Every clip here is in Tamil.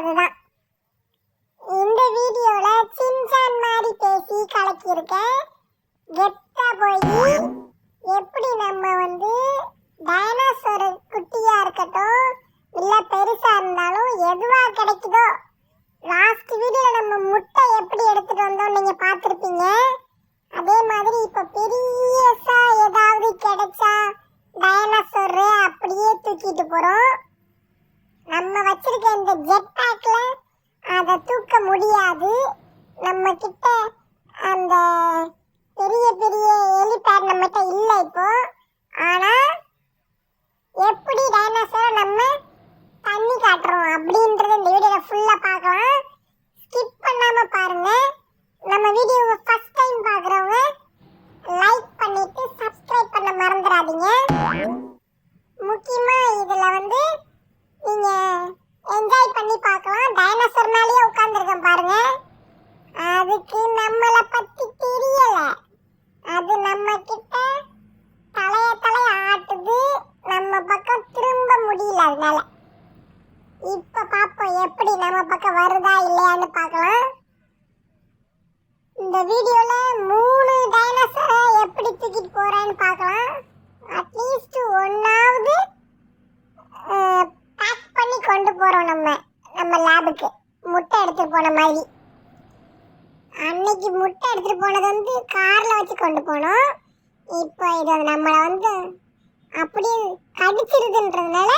அதுதான் இந்த வீடியோல சின்சான் மாதிரி பேசி கலக்கியிருக்கேன் கெத்தா போய் எப்படி நம்ம வந்து டைனாசோர் குட்டியா இருக்கட்டும் இல்ல பெருசா இருந்தாலும் எதுவா கிடைக்குதோ லாஸ்ட் வீடியோ நம்ம முட்டை எப்படி எடுத்துட்டு வந்தோம் நீங்க பார்த்துருப்பீங்க. அதே மாதிரி இப்போ பெரியசா ஏதாவது கிடை முடியாது நம்ம கிட்ட அந்த பெரிய பெரிய ஹெலிபேட் நம்மகிட்ட இல்லை இப்போ. ஆனால் எப்படி டைனோசரை நம்ம தண்ணி காட்டுறோம் அப்படின்றது இந்த வீடியோவில் ஃபுல்லாக பார்க்கலாம். ஸ்கிப் பண்ணாமல் பாருங்கள் நம்ம வீடியோவை ஃபஸ்ட் டைம் பார்க்குறவங்க லைக் பண்ணிட்டு சப்ஸ்கிரைப் பண்ண மறந்துடாதீங்க முக்கியமாக இதில் வந்து நீங்கள் என்ஜாய் பண்ணி பார்க்கலாம். டைனோசர் மேலேயே உட்கார்ந்துருக்கேன் பாருங்க. அதுக்கு நம்மளை பத்தி தெரியல. அது நம்ம கிட்ட தலைய தலைய ஆட்டுது. நம்ம பக்கம் திரும்ப முடியல அதனால. இப்ப பாப்போம் எப்படி நம்ம பக்கம் வருதா இல்லையான்னு பார்க்கலாம். இந்த வீடியோல மூணு டைனோசரை எப்படி தூக்கிட்டு போறேன்னு பார்க்கலாம். அட்லீஸ்ட் ஒன்னாவது பேக் பண்ணி கொண்டு போறோம் நம்ம நம்ம லேபுக்கு போன மாதிரி. அன்னைக்கு முட்டை எடுத்துகிட்டு போனது வந்து காரில் வச்சு கொண்டு போனோம். இப்போ இது நம்மளை வந்து அப்படியே கடிச்சிருதுன்றதுனால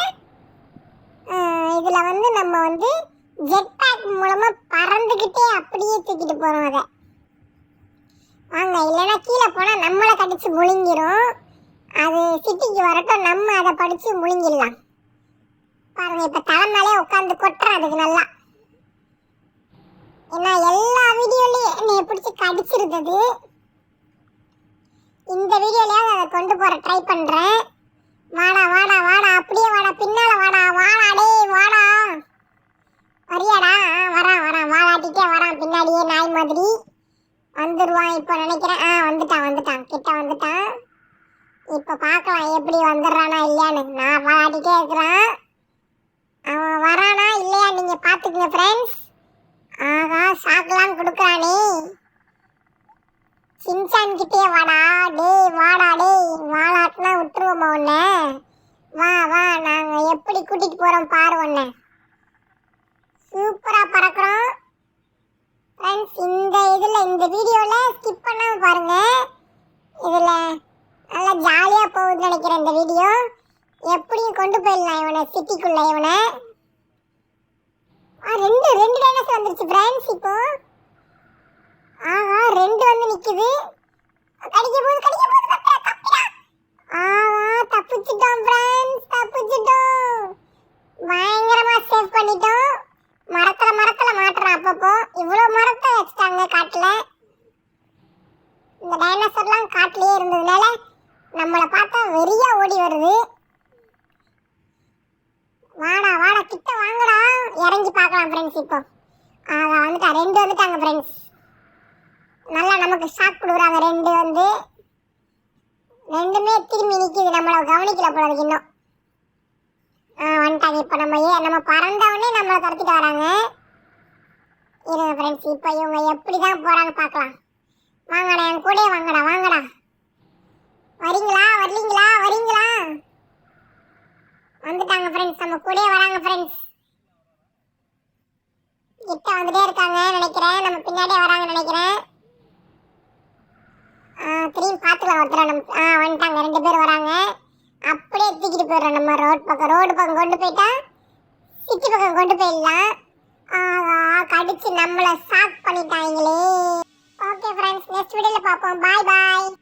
இதில் வந்து நம்ம வந்து ஜெட் பேக் மூலமாக பறந்துக்கிட்டே அப்படியே தூக்கிட்டு போகிறோம் அதை. வாங்க இல்லைன்னா கீழே போனால் நம்மளை கடிச்சு முழுங்கிரும். அது சிட்டிக்கு வரட்டும் நம்ம அதை படித்து முழுங்கிடலாம். பாருங்க இப்போ தலைமையிலே உட்காந்து கொட்டுறேன் அதுக்கு நல்லா. ஏன்னா எல்லா வீடியோலையும் என்னை பிடிச்சி கடிச்சிருந்தது. இந்த வீடியோலையாவது அதை கொண்டு போகிற ட்ரை பண்ணுறேன் வாடா வாடா வாடா அப்படியே வாடா பின்னால் வாடா வாடா டே வாடா. வரியாடா வரான் வரான். வாடாட்டிட்டே வரான் பின்னாடியே நாய் மாதிரி. வந்துடுவான் இப்போ நினைக்கிறேன். ஆ வந்துட்டான் வந்துட்டான் கிட்ட வந்துட்டான். இப்போ பார்க்கலாம் எப்படி வந்துடுறானா இல்லையான்னு. நான் வாடாட்டிட்டே இருக்கிறான். அவன் வரானா இல்லையா நீங்கள் பார்த்துக்குங்க ஃப்ரெண்ட்ஸ் சின்சான் கிட்டே வாடா டேய் வாடா டேய் வாடாட்டினா விட்டுருவோமா உன்னை? வா வா நாங்கள் எப்படி கூட்டிகிட்டு போகிறோம் பாரு உன்னை. சூப்பராக பறக்கிறோம். ஃப்ரெண்ட்ஸ் இந்த இதில் இந்த வீடியோவில் ஸ்கிப் பண்ணாமல் பாருங்கள் இதில் நல்லா ஜாலியாக போகுதுன்னு நினைக்கிறேன் இந்த வீடியோ. எப்படியும் கொண்டு போயிடலாம் இவனை சிட்டிக்குள்ளே இவனை. ஆ ரெண்டு ரெண்டு டைனோசர் வந்துருச்சு ஃப்ரெண்ட்ஸ் ஆ ஆஹா ரெண்டு வந்து நிக்குது. தப்பிச்சிட்டோம் ஃப்ரெண்ட்ஸ் தப்பிச்சிட்டோம். பயங்கரமா சேவ் பண்ணிட்டோம். மரத்துல மரத்துல மாட்டுறான் அப்பப்போ. இவ்வளோ மரத்தை வச்சுட்டாங்க காட்டுல. இந்த டைனோசர்லாம் காட்டிலேயே இருந்ததுனால நம்மளை பார்த்தா வெறியா ஓடி வருது. வாடா வாடா கிட்ட வாங்கடா. இறங்கி பார்க்கலாம் ஃப்ரெண்ட்ஸ் இப்போ. ஆக வந்துட்டா ரெண்டு வந்துட்டாங்க ஃப்ரெண்ட்ஸ் நல்லா நமக்கு ஷாக் கொடுக்குறாங்க. ரெண்டு வந்து ரெண்டுமே திரும்பி நிற்கிது நம்மளை கவனிக்கல போல அதுக்கு இன்னும். ஆ வந்துட்டாங்க. இப்போ நம்ம ஏ நம்ம பறந்தவொடனே நம்மளை துரத்திட்டு வராங்க. இருங்க ஃப்ரெண்ட்ஸ் இப்போ இவங்க எப்படி தான் போகிறாங்க பார்க்கலாம். வாங்கடா என் கூடயே வாங்கடா வாங்கடா. வரீங்களா? வரலீங்களா? வரீங்களா? வந்துட்டாங்க ஃப்ரெண்ட்ஸ் நம்ம கூடயே வராங்க ஃப்ரெண்ட்ஸ் கிட்ட வந்துட்டே இருக்காங்க நினைக்கிறேன். நம்ம பின்னாடியே வராங்க நினைக்கிறேன். திரும்பி பார்த்துக்கலாம் ஒருத்தர். நம்ம ஆ வந்துட்டாங்க. ரெண்டு பேர் வராங்க. அப்படியே தூக்கிட்டு போயிடுறோம் நம்ம ரோட் பக்கம். ரோடு பக்கம் கொண்டு போயிட்டா சிட்டி பக்கம் கொண்டு போயிடலாம். ஆகா கடிச்சு நம்மளை சாக் பண்ணிட்டாங்களே. ஓகே ஃப்ரெண்ட்ஸ் நெக்ஸ்ட் வீடியோவில் பார்ப்போம். பாய் பாய்